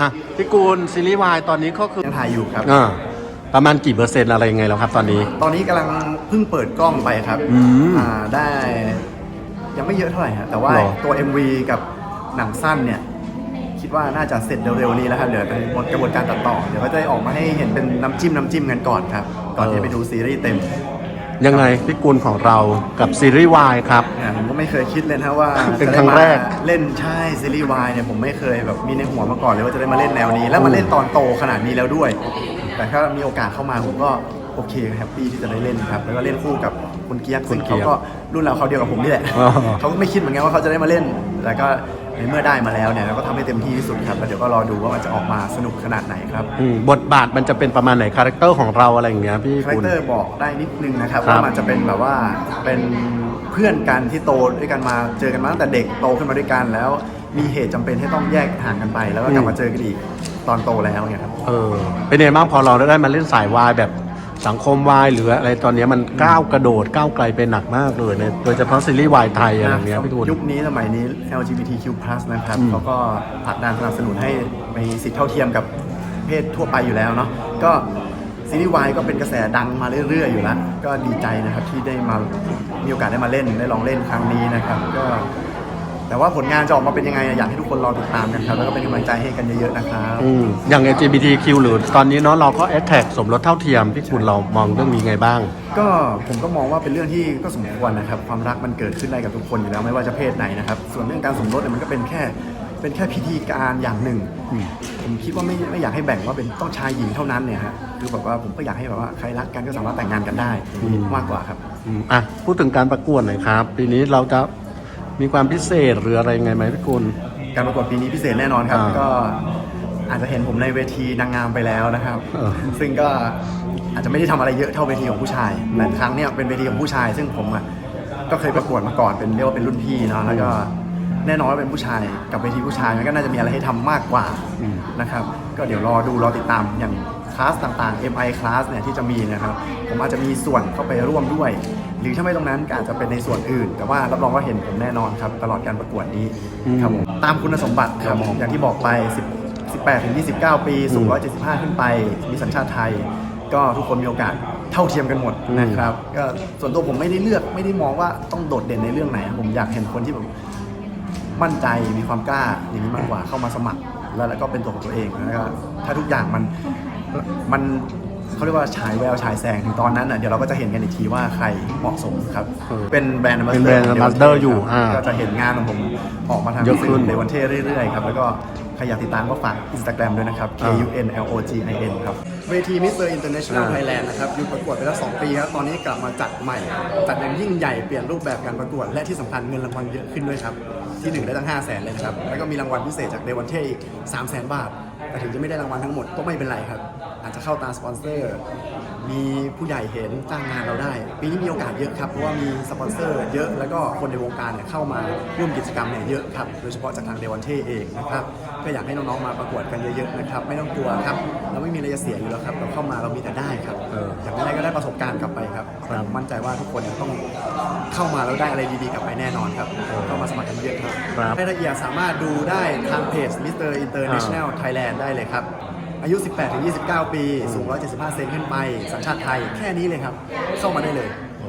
อะพี่กูลซีรีส์วายตอนนี้ก็คือยังถ่ายอยู่ครับ อ่าประมาณกี่เปอร์เซ็นต์อะไรยังไงแล้วครับตอนนี้ ตอนนี้กำลังเพิ่งเปิดกล้องไปครับอืมอ่าได้ ยังไม่เยอะเท่าไหร่ฮะแต่ว่าหรอ ตัว MV กับหนังสั้นเนี่ย คิดว่าน่าจะเสร็จเร็วๆนี้แล้วครับเดี๋ยวเป็นหมดกระบวนการตัดต่อ เดี๋ยวก็จะได้ออกมาให้เห็นเป็นน้ำจิ้มน้ำจิ้มกันก่อนครับ ก่อนที่จะไปดูซีรีส์เต็ม ยังไงพี่กูลของเรากับซีรีส์วายครับ เนี่ยผมก็ไม่เคยคิดเลยนะว่าเป็นจะครั้ได้งมาแรกเล่นใช่ซีรีส์วายเนี่ยผมไม่เคยแบบมีในหัวมาก่อนเลยว่าจะได้มาเล่นแนวนี้ แล้วมาเล่นตอนโตขนาดนี้แล้วด้วย แต่ถ้ามีโอกาสเข้ามาผมก็โอเคแฮปปี้ที่จะได้เล่นครับแล้วก็เล่นคู่กับคุณเกียร์คุซึ่ณงเกียเขาร์ก็รุ่นเราเขาวเดียวกับผมนี่แหละอ๋อ เขาก็ไม่คิดเหมือนกันว่าเขาจะได้มาเล่นแต่ก็ ในเมื่อได้มาแล้วเนี่ยเราก็ทำให้เต็มที่ที่สุดครับแล้วเดี๋ยวก็รอดูว่ามันจะออกมาสนุกขนาดไหนครับ อืมบทบาทมันจะเป็นประมาณไหนคาแรคเตอร์ของเราอะไรอย่างเงี้ยพี่คาแรกูคลเตอร์บอกได้นิดนึงนะครับครับว่ามันจะเป็นแบบว่าเป็นเพื่อนกันที่โตด้วยกันมาเจอกันมาตั้งแต่เด็กโตขึ้นมาด้วยกันแล้ว มีเหตุจำเป็นที่ต้องแยกห่างกันไป แล้วก็กลับมาเจอกันอีกตอนโตแล้วเนี่ยครับ เออเป็นไงบ้างพอเราได้มาเล่นสายวายแบบ สังคมวายหรืออะไรตอนเนี้ยมันก้าวกระโดดก้าวไกลไปหนักมากเลยเนี่ยโดยเฉพาะซีรีส์วายไทยอะไรอย่างเงี้ยพี่กูลยุคนี้สมัยนี้ LGBTQ+ นะครับอืมเขาก็ผลักดันสนับสนุนให้มีสิทธิเท่าเทียมกับเพศทั่วไปอยู่แล้วเนาะก็ซีรีส์วายก็เป็นกระแสดังมาเรื่อย ๆ อยู่แล้ว ก็ดีใจนะครับที่ได้มามีโอกาสได้มาเล่นได้ลองเล่นครั้งนี้นะครับ ก็ แต่ว่าผลงานจะออกมาเป็นยังไงอยากให้ทุกคนรอติดตามกันครับแล้วก็เป็นกำลังใจให้กันเยอะๆนะครับ อืมอย่าง LGBTQ หรือตอนนี้เนาะเราก็แอ t แท็กสมรสเท่าเทียมพี่คุณเรามองเรื่องนี้ไงบ้าง ก็ผมก็มองว่าเป็นเรื่องที่ก็สมควรนะครับความรักมันเกิดขึ้นได้กับทุกคนอยู่แล้วไม่ว่าจะเพศไหนนะครับส่วนเรื่องการสมรสเนี่ยมันก็เป็นแค่เป็นแค่พิธีการอย่างหนึ่งอืมผมคิดว่าไม่ไม่อยากให้แบ่งว่าเป็นต้องชายหญิงเท่านั้นเนี่ยฮะคือแบบว่าผมก็อยากให้แบบว่าใครรักกันก็สามารถแต่งงานกันได้มากกว่าครับ อืมอะพูดถึงการประกวดหน่อยครับ ปีนี้เราจะ มีความพิเศษหรืออะไรยังไงไหมพี่กุล การประกวดปีนี้พิเศษแน่นอนครับ อ่าก็อาจจะเห็นผมในเวทีนางงามไปแล้วนะครับ เออ ซึ่งก็อาจจะไม่ได้ทำอะไรเยอะเท่าเวทีของผู้ชายแต่ครั้งเนี้ยเป็นเวทีของผู้ชาย ซึ่งผมอะก็เคยประกวดมาก่อนเป็นเรียกว่าเป็นรุ่นพี่เนาะแล้วก็แน่นอนว่าเป็นผู้ชายกับเวทีผู้ชายมันก็น่าจะมีอะไรให้ทำมากกว่าอืมนะครับ ก็เดี๋ยวรอดูรอติดตามอย่างค ลาสต่างๆ MI คลาสเนี่ยที่จะมีนะครับ ผมอาจจะมีส่วนเข้าไปร่วมด้วย หรือถ้าไม่ตรงนั้นก็อาจจะเป็นในส่วนอื่น แต่ว่ารับรองว่าเห็นผมแน่นอนครับ ตลอดการประกวดนี้อืมครับผมตามคุณสมบัติครับครับผมอย่างที่บอกไป10 18ถึง29 ปีสูง175 ขึ้นไป มีสัญชาติไทย ก็ทุกคนมีโอกาสเท่าเทียมกันหมดนะครับ ก็ส่วนตัวผมไม่ได้เลือกไม่ได้มองว่าต้องโดดเด่นในเรื่องไหน ผมอยากเห็นคนที่แบบมั่นใจมีความกล้าอย่างนี้มากกว่าเข้ามาสมัคร แล้วแล้วก็เป็นตัวของตัวเองแล้วก็ถ้าทุกอย่างมัน มันเขาเรียกว่าฉายแววฉายแสงถึงตอนนั้นอะเดี๋ยวเราก็จะเห็นกันอีกทีว่าใครเหมาะสมครับเออเป็นแบรนด์เป็นแบรนด์ ambassador อยู่อ่าก็จะเห็นงานของผมออกมาทางเยอะขึ้น ในวันเท่เรื่อยๆครับ แล้วก็ใครอยากติดตามก็ฝาก Instagram ด้วยนะครับ K อ่า U N L O G I N ครับ เวที Mr. International อ่า Thailand นะครับหยุดประกวดไปแล้ว 2 ปีครับตอนนี้กลับมาจัดใหม่ จัดอย่างยิ่งใหญ่เปลี่ยนรูปแบบการประกวด และที่สำคัญเงินรางวัลเยอะขึ้นด้วยครับ ที่หนึ่งได้ตั้ง 5 0 0แสนเลยนะครับ แล้วก็มีรางวัลพิเศษจากเดวันเทอีก 3 0 0แสนบาท แต่ถึงจะไม่ได้รางวัลทั้งหมดก็ไม่เป็นไรครับ อาจจะเข้าตามสปอนเซอร์ มีผู้ใหญ่เห็นจ้างงานเราได้ ปีนี้มีโอกาสเยอะครับเพราะว่ามีสปอนเซอร์เยอะแล้วก็คนในวงการเนี่ยเข้ามาร่วมกิจกรรมเนี่ยเยอะครับโดยเฉพาะจากทางเดวันเทเองนะครับก็อยากให้น้องๆมาประกวดกันเยอะๆนะครับไม่ต้องกลัวครับเราไม่มีอะไรจะเสียอยู่แล้วครับเราเข้ามาเรามีแต่ได้ครับเอออย่างไรก็ได้ประสบการณ์กลับไปครับครับมั่นใจว่าทุกคนต้อง เข้ามาแล้วได้อะไรดีๆกลับไปแน่นอนครับเข้ามาสมัครกันเยอะครับครับรายละเอียดสามารถดูได้ทางเพจ Mr. International Thailand ได้เลยครับ อายุ 18-29 ปี สูง 175 เซนขึ้นไป สัญชาติไทย แค่นี้เลยครับ เข้ามาได้เลย